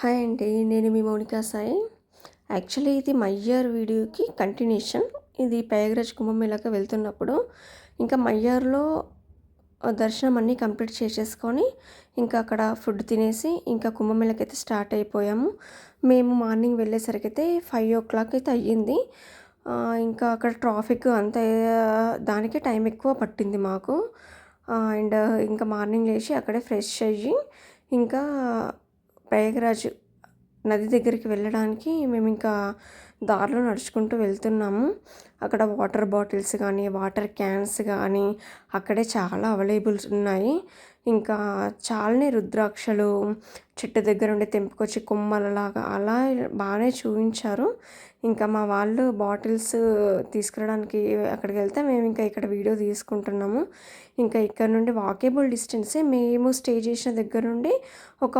Hi అండి నేను మీ Mounika Sai. Actually ఇది మయ్యార్ వీడియోకి కంటిన్యూషన్. ఇది ప్రయాగరాజ్ కుంభమేళాకి వెళ్తున్నప్పుడు ఇంకా మయ్యార్లో దర్శనం అన్నీ కంప్లీట్ చేసేసుకొని ఇంకా అక్కడ ఫుడ్ తినేసి ఇంకా కుంభమేళకి అయితే స్టార్ట్ అయిపోయాము. మేము మార్నింగ్ వెళ్ళేసరికి అయితే ఫైవ్ ఓ క్లాక్ అయితే అయ్యింది. ఇంకా అక్కడ ట్రాఫిక్ అంత దానికే టైం ఎక్కువ పట్టింది మాకు. అండ్ ఇంకా మార్నింగ్ లేచి అక్కడే ఫ్రెష్ అయ్యి ఇంకా ప్రయాగరాజ్ నది దగ్గరికి వెళ్ళడానికి మేము ఇంకా దారిలో నడుచుకుంటూ వెళ్తున్నాము. అక్కడ వాటర్ బాటిల్స్ కానీ వాటర్ క్యాన్స్ కానీ అక్కడే చాలా అవైలబుల్స్ ఉన్నాయి. ఇంకా చాలానే రుద్రాక్షలు చెట్టు దగ్గర ఉండి తెంపుకొచ్చి కొమ్మలలాగా అలా బాగానే చూపించారు ఇంకా మా వాళ్ళు బాటిల్స్ తీసుకురావడానికి అక్కడికి వెళ్తే మేము ఇంకా ఇక్కడ వీడియో తీసుకుంటున్నాము. ఇంకా ఇక్కడ నుండి వాకేబుల్ డిస్టెన్సే మేము స్టే చేసిన దగ్గర నుండి ఒక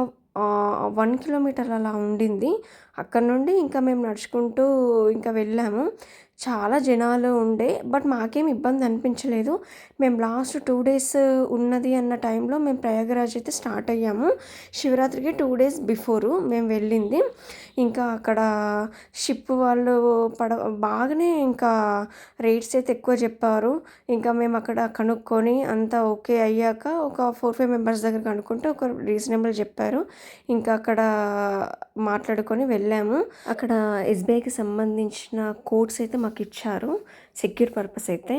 వన్ కిలోమీటర్ అలా ఉండింది. అక్కడ నుండి ఇంకా మేము నడుచుకుంటూ ఇంకా వెళ్ళాము. చాలా జనాలు ఉండే బట్ మాకేం ఇబ్బంది అనిపించలేదు. మేము లాస్ట్ టూ డేస్ ఉన్నది అన్న టైంలో మేము ప్రయాగరాజ్ అయితే స్టార్ట్ అయ్యాము. శివరాత్రికి టూ డేస్ బిఫోరు మేము వెళ్ళింది. ఇంకా అక్కడ షిప్ వాళ్ళు పడ బాగానే ఇంకా రేట్స్ అయితే ఎక్కువ చెప్పారు. ఇంకా మేము అక్కడ కనుక్కొని అంతా ఓకే అయ్యాక ఒక ఫోర్ ఫైవ్ మెంబర్స్ దగ్గర కనుక్కుంటే ఒక రీజనబుల్ చెప్పారు. ఇంకా అక్కడ మాట్లాడుకొని వెళ్ళాము. అక్కడ ఎస్బీఐకి సంబంధించిన కోడ్స్ అయితే మాకు ఇచ్చారు సెక్యూర్ పర్పస్ అయితే.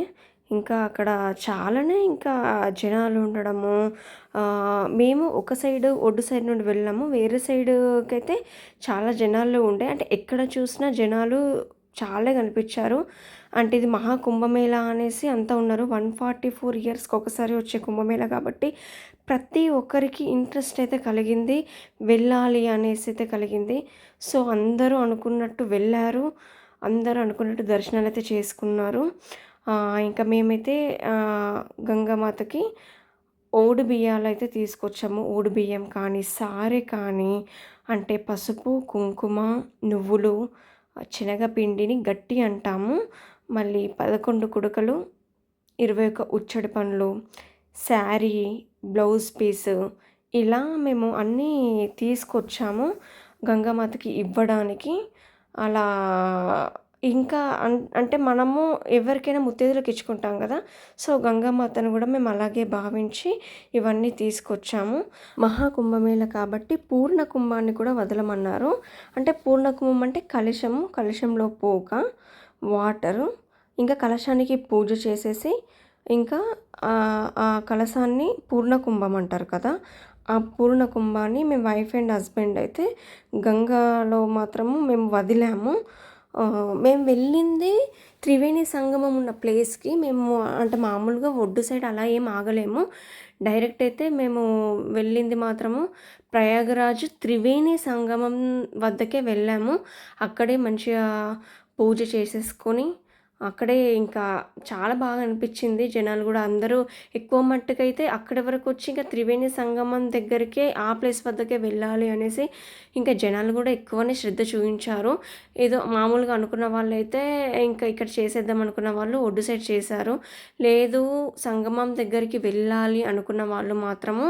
ఇంకా అక్కడ చాలానే ఇంకా జనాలు ఉండడము మేము ఒక సైడ్ ఒడ్డు సైడ్ నుండి వెళ్ళాము వేరే సైడ్కి అయితే చాలా జనాలు ఉండే. అంటే ఎక్కడ చూసినా జనాలు చాలా కనిపించారు. అంటే ఇది మహా కుంభమేళ అనేసి అంతా ఉన్నారు. వన్ ఫార్టీ ఫోర్ ఇయర్స్కి ఒకసారి వచ్చే కుంభమేళ కాబట్టి ప్రతి ఒక్కరికి ఇంట్రెస్ట్ అయితే కలిగింది. వెళ్ళాలి అనేసి అయితే కలిగింది. సో అందరూ అనుకున్నట్టు వెళ్ళారు. అందరూ అనుకున్నట్టు దర్శనాలు అయితే చేసుకున్నారు ఇంకా మేమైతే గంగామాతకి ఓడి బియ్యాలు అయితే తీసుకొచ్చాము. ఓడి బియ్యం కానీ సారె కానీ అంటే పసుపు కుంకుమ నువ్వులు శనగపిండిని గట్టి అంటాము. మళ్ళీ పదకొండు కుడకలు ఇరవై ఒక ఉచ్చడి పండ్లు శారీ బ్లౌజ్ పీస్ ఇలా మేము అన్నీ తీసుకొచ్చాము గంగామాతకి ఇవ్వడానికి. అలా ఇంకా అన్ అంటే మనము ఎవరికైనా ముత్తైదులకు ఇచ్చుకుంటాం కదా. సో గంగామాతను కూడా మేము అలాగే భావించి ఇవన్నీ తీసుకొచ్చాము. మహాకుంభమేళ కాబట్టి పూర్ణ కుంభాన్ని కూడా వదలమన్నారు. అంటే పూర్ణ కుంభం అంటే కలశము కలశంలో పోక వాటరు ఇంకా కలశానికి పూజ చేసేసి ఇంకా ఆ కలశాన్ని పూర్ణ కుంభం అంటారు కదా. ఆ పూర్ణ కుంభాన్ని మేము వైఫ్ అండ్ హస్బెండ్ అయితే గంగాలో మాత్రము మేము వదిలాము. మేము వెళ్ళింది త్రివేణి సంగమం ఉన్న ప్లేస్కి. మేము అంటే మామూలుగా ఒడ్డు సైడ్ అలా ఏం ఆగలేము. డైరెక్ట్ అయితే మేము వెళ్ళింది మాత్రము ప్రయాగరాజు త్రివేణి సంగమం వద్దకే వెళ్ళాము. అక్కడే మంచిగా పూజ చేసేసుకొని అక్కడే ఇంకా చాలా బాగా అనిపించింది. జనాలు కూడా అందరూ ఎక్కువ మట్టుకైతే అక్కడి వరకు వచ్చి ఇంకా త్రివేణి సంగమం దగ్గరికే ఆ ప్లేస్ వద్దకే వెళ్ళాలి అనేసి ఇంకా జనాలు కూడా ఎక్కువనే శ్రద్ధ చూపించారు. ఏదో మామూలుగా అనుకున్న వాళ్ళు అయితే ఇంకా ఇక్కడ చేసేద్దాం అనుకున్న వాళ్ళు ఒడ్డు సైడ్ చేశారు. లేదు సంగమం దగ్గరికి వెళ్ళాలి అనుకున్న వాళ్ళు మాత్రము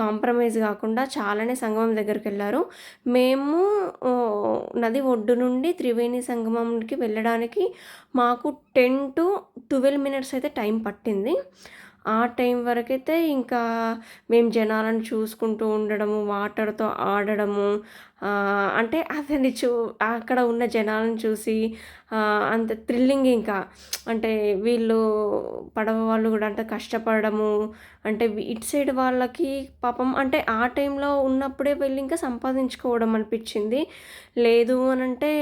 కాంప్రమైజ్ కాకుండా చాలానే సంగమం దగ్గరికి వెళ్ళారు. మేము నది ఒడ్డు నుండి త్రివేణి సంగమంకి వెళ్ళడానికి మాకు టెన్ టు ట్వెల్వ్ మినిట్స్ అయితే టైం పట్టింది. ఆ టైం వరకైతే ఇంకా మేము జనాలను చూసుకుంటూ ఉండడము వాటర్తో ఆడడము అంటే అతన్ని చూ అక్కడ ఉన్న జనాలను చూసి అంత థ్రిల్లింగ్ ఇంకా. అంటే వీళ్ళు పడవ వాళ్ళు కూడా అంత కష్టపడము. అంటే ఇటు సైడ్ వాళ్ళకి పాపం అంటే ఆ టైంలో ఉన్నప్పుడే వెళ్ళి ఇంకా సంపాదించుకోవడం అనిపించింది. లేదు అని అంటే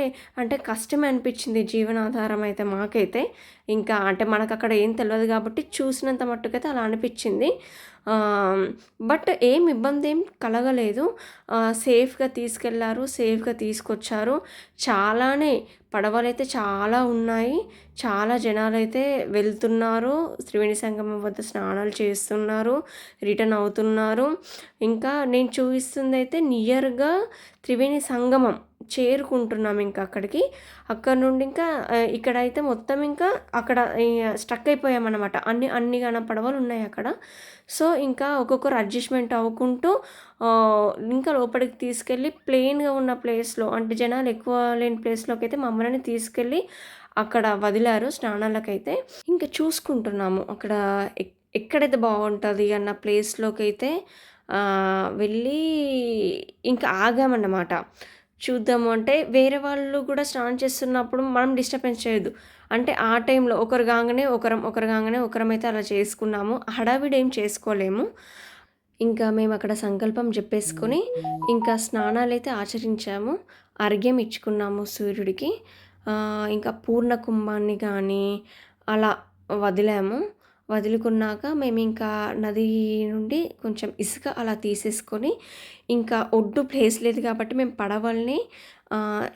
అంటే కష్టమే అనిపించింది జీవనాధారం అయితే మాకైతే. ఇంకా అంటే మనకు అక్కడ ఏం తెలియదు కాబట్టి చూసినంత మట్టుకైతే అలా అనిపించింది. బట్ ఏం ఇబ్బంది ఏం కలగలేదు. సేఫ్గా తీసుకెళ్ళి తీసుకెళ్ళారు సేఫ్గా తీసుకొచ్చారు. చాలానే పడవలైతే చాలా ఉన్నాయి. చాలా జనాలు అయితే వెళ్తున్నారు. త్రివేణి సంగమం వద్ద స్నానాలు చేస్తున్నారు. రిటర్న్ అవుతున్నారు. ఇంకా నేను చూపిస్తుంది అయితే నియర్గా త్రివేణి సంగమం చేరుకుంటున్నాం ఇంకా అక్కడికి. అక్కడ నుండి ఇంకా ఇక్కడైతే మొత్తం ఇంకా అక్కడ స్ట్రక్ అయిపోయామన్నమాట. అన్ని అన్ని గణ పడవలు ఉన్నాయి అక్కడ. సో ఇంకా ఒక్కొక్కరు అడ్జస్ట్మెంట్ అవ్వుకుంటూ ఇంకా లోపలికి తీసుకెళ్ళి ప్లెయిన్గా ఉన్న ప్లేస్లో అంటే జనాలు ఎక్కువ లేని ప్లేస్లోకి అయితే మమ్మల్ని తీసుకెళ్ళి అక్కడ వదిలారు స్నానాలకైతే. ఇంకా చూసుకుంటున్నాము అక్కడ ఎక్కడైతే బాగుంటుంది అన్న ప్లేస్లోకి అయితే వెళ్ళి ఇంకా ఆగామన్నమాట. చూద్దాము అంటే వేరే వాళ్ళు కూడా స్నానం చేస్తున్నప్పుడు మనం డిస్టర్బెన్స్ చేయొద్దు. అంటే ఆ టైంలో ఒకరు కాగానే ఒకరం ఒకరు కాగానే ఒకరం అయితే అలా చేసుకున్నాము. హడావిడి ఏం చేసుకోలేము. ఇంకా మేము అక్కడ సంకల్పం చెప్పేసుకొని ఇంకా స్నానాలు అయితే ఆచరించాము. అర్ఘ్యం ఇచ్చుకున్నాము సూర్యుడికి. ఇంకా పూర్ణ కుంభాన్ని కానీ అలా వదిలాము. వదులుకున్నాక మేము ఇంకా నది నుండి కొంచెం ఇసుక అలా తీసేసుకొని ఇంకా ఒడ్డు ప్లేస్ లేదు కాబట్టి మేము పడవల్ని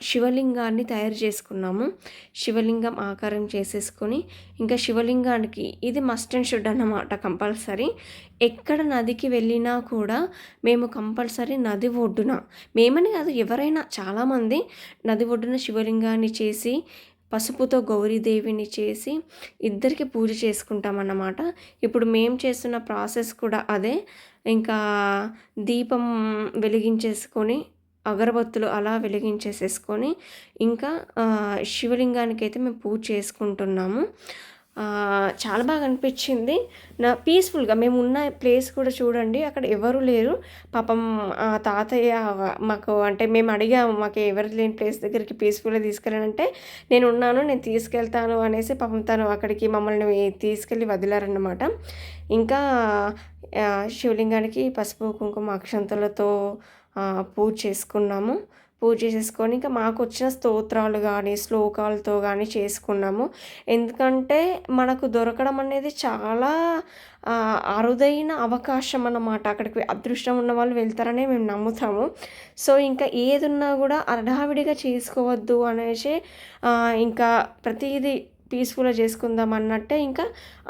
శివలింగాన్ని తయారు చేసుకున్నాము. శివలింగం ఆకారం చేసేసుకొని ఇంకా శివలింగానికి ఇది మస్ట్ అండ్ షుడ్ అన్నమాట కంపల్సరీ. ఎక్కడ నదికి వెళ్ళినా కూడా మేము కంపల్సరీ నది ఒడ్డున మేమని కాదు ఎవరైనా చాలామంది నది ఒడ్డున శివలింగాన్ని చేసి పసుపుతో గౌరీదేవిని చేసి ఇద్దరికి పూజ చేసుకుంటామన్నమాట. ఇప్పుడు మేము చేస్తున్న ప్రాసెస్ కూడా అదే. ఇంకా దీపం వెలిగించేసుకొని అగరబత్తులు అలా వెలిగించేసేసుకొని ఇంకా శివలింగానికి అయితే మేము పూజ చేసుకుంటున్నాము. చాలా బాగా అనిపించింది. నా పీస్ఫుల్గా మేము ఉన్న ప్లేస్ కూడా చూడండి అక్కడ ఎవరు లేరు. పాపం ఆ తాతయ్య మాకు అంటే మేము అడిగాము మాకు ఎవరు లేని ప్లేస్ దగ్గరికి పీస్ఫుల్గా తీసుకెళ్ళానంటే నేను ఉన్నాను నేను తీసుకెళ్తాను అనేసి పాపం తను అక్కడికి మమ్మల్ని తీసుకెళ్ళి వదిలారన్నమాట. ఇంకా శివలింగానికి పసుపు కుంకుమ అక్షంతలతో పూజ చేసుకున్నాము. పూజ చేసేసుకొని ఇంకా మాకు వచ్చిన స్తోత్రాలు కానీ శ్లోకాలతో కానీ చేసుకున్నాము. ఎందుకంటే మనకు దొరకడం అనేది చాలా అరుదైన అవకాశం అన్నమాట. అక్కడికి అదృష్టం ఉన్న వాళ్ళు వెళ్తారనే మేము నమ్ముతాము. సో ఇంకా ఏదున్నా కూడా అడావిడిగా చేసుకోవద్దు అనేసి ఇంకా ప్రతిదీ పీస్ఫుల్గా చేసుకుందాం అన్నట్టే ఇంకా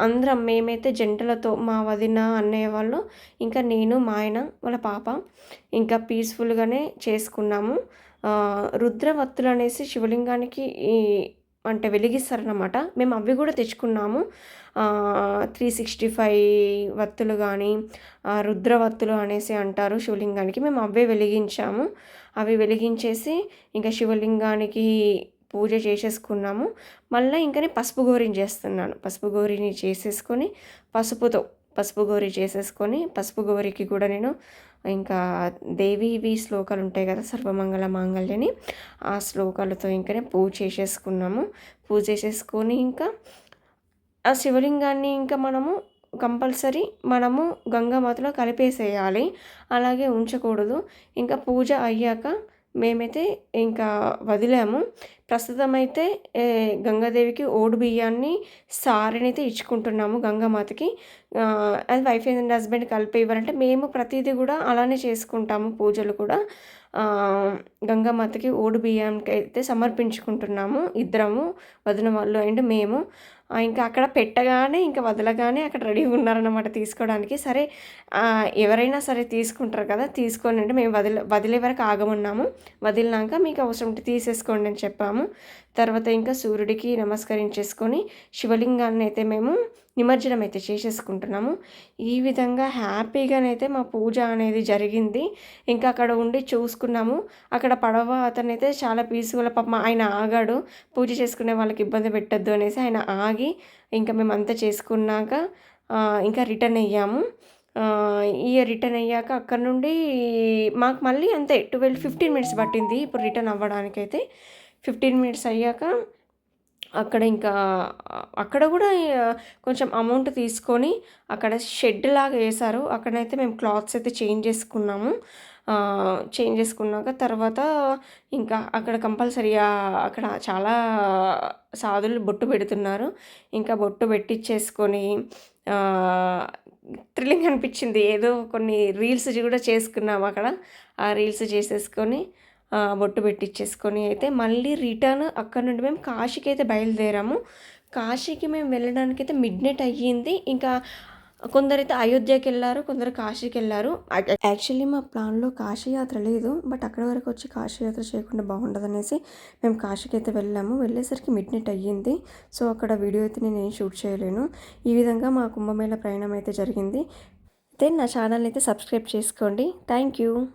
అందరం మేమైతే జంటలతో మా వదిన అన్నయ్య వాళ్ళు ఇంకా నేను మా ఆయన వాళ్ళ పాప ఇంకా పీస్ఫుల్గానే చేసుకున్నాము. రుద్రవత్తులు అనేసి శివలింగానికి అంటే వెలిగిస్తారనమాట మేము అవి కూడా తెచ్చుకున్నాము. త్రీ సిక్స్టీ ఫైవ్ వత్తులు కానీ రుద్రవత్తులు అనేసి అంటారు శివలింగానికి. మేము అవే వెలిగించాము. అవి వెలిగించేసి ఇంకా శివలింగానికి పూజ చేసేసుకున్నాము. మళ్ళీ ఇంకనే పసుపు గోరిని చేస్తున్నాను. పసుపు గోరిని చేసేసుకొని పసుపుతో పసుపు గోరి చేసేసుకొని పసుపు గోరికి కూడా నేను ఇంకా దేవివి శ్లోకాలు ఉంటాయి కదా సర్వమంగళ మాంగళ్యని ఆ శ్లోకాలతో ఇంకనే పూజ చేసేసుకున్నాము. పూజ చేసేసుకొని ఇంకా ఆ శివలింగాన్ని ఇంకా మనము కంపల్సరీ మనము గంగామాతలో కలిపేసేయాలి. అలాగే ఉంచకూడదు. ఇంకా పూజ అయ్యాక మేమైతే ఇంకా వదిలాము. ప్రస్తుతం అయితే గంగాదేవికి ఓడి బియ్యాన్ని సారెనైతే ఇచ్చుకుంటున్నాము గంగామాతకి. అది వైఫ్ అండ్ హస్బెండ్ కలిపి ఇవ్వాలంటే మేము ప్రతిదీ కూడా అలానే చేసుకుంటాము పూజలు కూడా. గంగామాతకి ఓడి బియ్యానికి అయితే సమర్పించుకుంటున్నాము ఇద్దరము వదిన వాళ్ళు అండ్ మేము. ఇంకా అక్కడ పెట్టగానే ఇంకా వదలగానే అక్కడ రెడీగా ఉన్నారన్నమాట తీసుకోవడానికి. సరే ఎవరైనా సరే తీసుకుంటారు కదా తీసుకోండి అంటే మేము వదిలే వదిలే వరకు ఆగమన్నాము. వదిలినాక మీకు అవసరం ఉంటే తీసేసుకోండి అని చెప్పాము. తర్వాత ఇంకా సూర్యుడికి నమస్కరించేసుకొని శివలింగాన్ని అయితే మేము నిమజ్జనం అయితే చేసేసుకుంటున్నాము. ఈ విధంగా హ్యాపీగానైతే మా పూజ అనేది జరిగింది. ఇంకా అక్కడ ఉండి చూసుకున్నాము. అక్కడ పడవ అతనైతే చాలా పీస్ఫుల్ పాప ఆయన ఆగాడు. పూజ చేసుకునే వాళ్ళకి ఇబ్బంది పెట్టద్దు అనేసి ఆయన ఆగి ఇంకా మేము అంతా చేసుకున్నాక ఇంకా రిటర్న్ అయ్యాము. ఆ, ఈ రిటర్న్ అయ్యాక అక్కడ నుండి మాకు మళ్ళీ అంతే ట్వెల్వ్ ఫిఫ్టీన్ మినిట్స్ పట్టింది ఇప్పుడు రిటర్న్ అవ్వడానికైతే. ఫిఫ్టీన్ మినిట్స్ అయ్యాక అక్కడ ఇంకా అక్కడ కూడా కొంచెం అమౌంట్ తీసుకొని అక్కడ షెడ్ లాగా వేశారు. అక్కడైతే మేము క్లాత్స్ అయితే చేంజ్ చేసుకున్నాము. చేంజ్ చేసుకున్నాక తర్వాత ఇంకా అక్కడ కంపల్సరీగా అక్కడ చాలా సాధులు బొట్టు పెడుతున్నారు. ఇంకా బొట్టు పెట్టించేసుకొని థ్రిల్లింగ్ అనిపించింది. ఏదో కొన్ని రీల్స్ కూడా చేసుకున్నాము అక్కడ. ఆ రీల్స్ చేసేసుకొని బొట్టు పెట్టించేసుకొని అయితే మళ్ళీ రిటర్న్ అక్కడ నుండి మేము కాశీకి అయితే బయలుదేరాము. కాశీకి మేము వెళ్ళడానికి అయితే మిడ్ నైట్ అయ్యింది. ఇంకా కొందరైతే అయోధ్యకి వెళ్ళారు కొందరు కాశీకి వెళ్ళారు. యాక్చువల్లీ మా ప్లాన్లో కాశీ యాత్ర లేదు. బట్ అక్కడ వరకు వచ్చి కాశీ యాత్ర చేయకుండా బాగుండదు అనేసి మేము కాశీకి అయితే వెళ్ళాము. వెళ్ళేసరికి మిడ్ నైట్ అయ్యింది. సో అక్కడ వీడియో అయితే నేను ఏం షూట్ చేయలేను. ఈ విధంగా మా కుంభమేళ ప్రయాణం అయితే జరిగింది. అయితే నా ఛానల్ అయితే సబ్స్క్రైబ్ చేసుకోండి. Thank you.